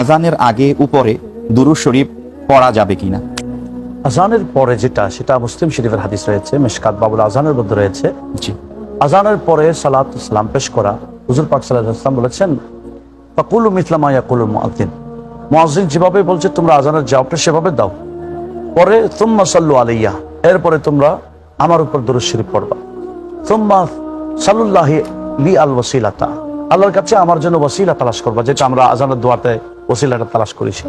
আজানের আগে উপরে দুরু শরীফ পড়া যাবে কিনা? আজানের পরে যেটা সেটা মুসলিম শরীফের হাদিস রয়েছে মেশকাত বাবুল আজানের মধ্যে রয়েছে। জি। আজানের পরে সালাত ইসলাম পেশ করা হুজুর পাক সাল্লাম বলেছেন ফাকুলু মিসলামা ইয়াকুলুল মুআদ্দিন মুআজ্জিন যেভাবে বলছে তোমরা আজানের জবাবটা সেভাবে দাও। পরে তুম্মা সাল্লু আলাইয়া। এরপরে তোমরা আমার উপর দরুদ শরীফ পড়বা। তুম্মা সাল্লুল্লাহি লি আল ওয়াসিলাতা। আল্লাহর কাছে আমার জন্য ওয়াসিলা তালাশ করবা যেটা আমরা আজানের দোয়াতে ওসিলাটা তালাশ করেছি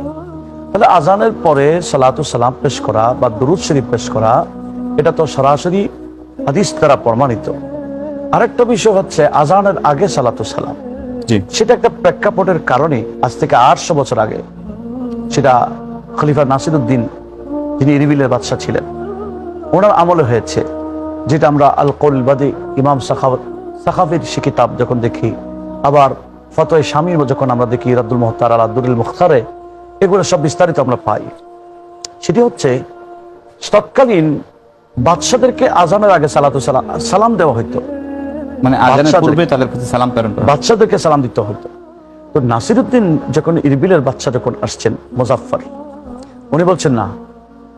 তাহলে আজানের পরে সালাতু সালাম পেশ করা বা দুরুদ শরীফ পেশ করা এটা তো সরাসরি হাদিস দ্বারা প্রমাণিত। আরেকটা বিষয় হচ্ছে আজানের আগে সালাতু সালাম। সেটা একটা প্রেক্ষাপটের কারণে আজ থেকে আটশো বছর আগে সেটা খলিফা নাসিরুদ্দিন যিনি ইরিবিলের বাদশাহ ছিলেন ওনার আমলে হয়েছে যেটা আমরা আল কৌলবাদী ইমাম সাখাফির সে কিতাব যখন দেখি আবার ফতোয় স্বামীর যখন আমরা দেখি রাদ্দুল মোহতার আল আব্দুল মুখতারে এগুলো সব বিস্তারিত আমরা পাই। সেটি হচ্ছে তৎকালীন বাদশাদেরকে আজানের আগে সালাতু সালাম সালাম দেওয়া হইতো। মানে আজানের পূর্বে তাদের প্রতি সালাম প্রেরণ করা বাচ্চাদেরকে সালাম দিতে হতো তো নাসিরুদ্দিন যখন ইরবিলের বাচ্চা যখন আসছেন মুজাফফর উনি বলছেন না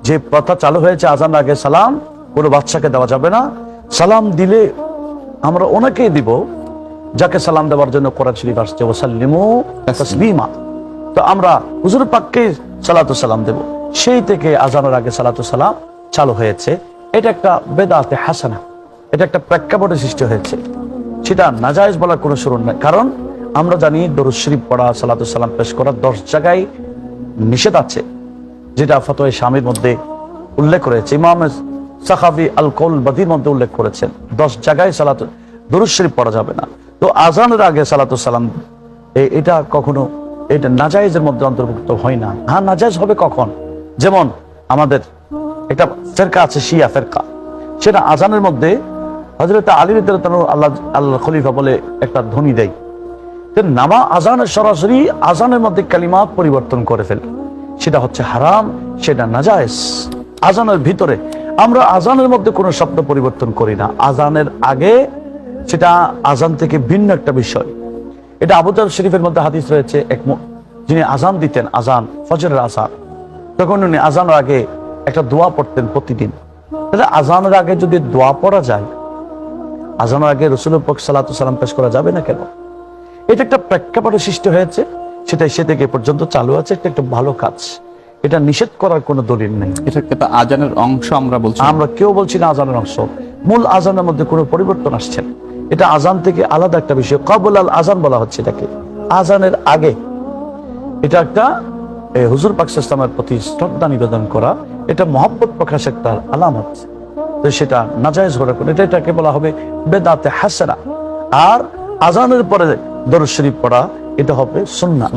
যে প্রথা চালু হয়েছে আজান আগে সালাম কোনো বাচ্চাকে দেওয়া যাবে না। সালাম দিলে আমরা ওনাকেই দিব যাকে সালাম দেওয়ার জন্য কোরআন শরীফ আসছে ওসাল্লিমু তাসলিমা। তো আমরা হুজুর পাককে সালাতু সালাম দেব। সেই থেকে আজানের আগে সালাতু সালাম চালু হয়েছে। এটা একটা বেদাতে হাসানা। এটা একটা প্রেক্ষাপটের সৃষ্টি হয়েছে। সেটা নাজায়েজ বলার কোনো শুরু নাই। কারণ আমরা জানি দরুদ শরীফ পড়া, সালাতু সালাম পেশ করা দশ জায়গায় নিষেধ আছে। যেটা ফতোয় স্বামীর মধ্যে উল্লেখ করেছে ইমাম সাখাবি আল কৌল বাদির মধ্যে উল্লেখ করেছেন। দশ জায়গায় সালাত দরুদ শরীফ পড়া যাবে না। তো আজানের আগে সালাম এটা কখনো, এটা নাজায়েজের মধ্যে অন্তর্ভুক্ত হয় না। হ্যাঁ নাজায়েজ হবে কখন? যেমন আমাদের একটা ফেরকা আছে, শিয়া ফেরকা। সেটা আজানের মধ্যে হজরত আলী আল্লাহ আল্লাহ খলিফা বলে একটা ধ্বনি দেয়। নামা আজানের সরাসরি আজানের মধ্যে কালিমাত পরিবর্তন করে ফেলে। সেটা হচ্ছে হারাম, সেটা নাজায়েজ। আজানের ভিতরে আমরা আজানের মধ্যে কোনো শব্দ পরিবর্তন করি না। আজানের আগে সেটা আজান থেকে ভিন্ন একটা বিষয়। এটা আবুদার শরীফের মধ্যে হাদিস রয়েছে এক যিনি আজান দিতেন আজান ফজরের আজান তখন উনি আজানের আগে একটা দোয়া পড়তেন প্রতিদিন। তাহলে আজানের আগে যদি দোয়া পড়া যায় আজানের আগে রসুলের পক্ষ সালাতু সালাম পেশ করা যাবে না কেন? এটা একটা প্রেক্ষাপটে সৃষ্টি হয়েছে সেটা সে থেকে পর্যন্ত চালু আছে এটা একটা ভালো কাজ। এটা নিষেধ করার কোনো দলিল নেই। এটা একটা আজানের অংশ আমরা বলছি আমরা কেউ বলছি না আজানের অংশ। মূল আজানের মধ্যে কোনো পরিবর্তন আসছে না। এটা আজান থেকে আলাদা একটা বিষয়। কবল আল আজান বলা হচ্ছে এটাকে। আজানের আগে এটা একটা হুজুর পাকসামের প্রতি শ্রদ্ধা নিবেদন করা, এটা মহব্বত প্রকাশ একটা আলামত। তো সেটা নাজায়জ ঘোরা করে এটা এটাকে বলা হবে বেদাতে হাসানা। আর আজানের পরে দরুদ শরীফ পড়া, এটা হবে সুন্নাহ।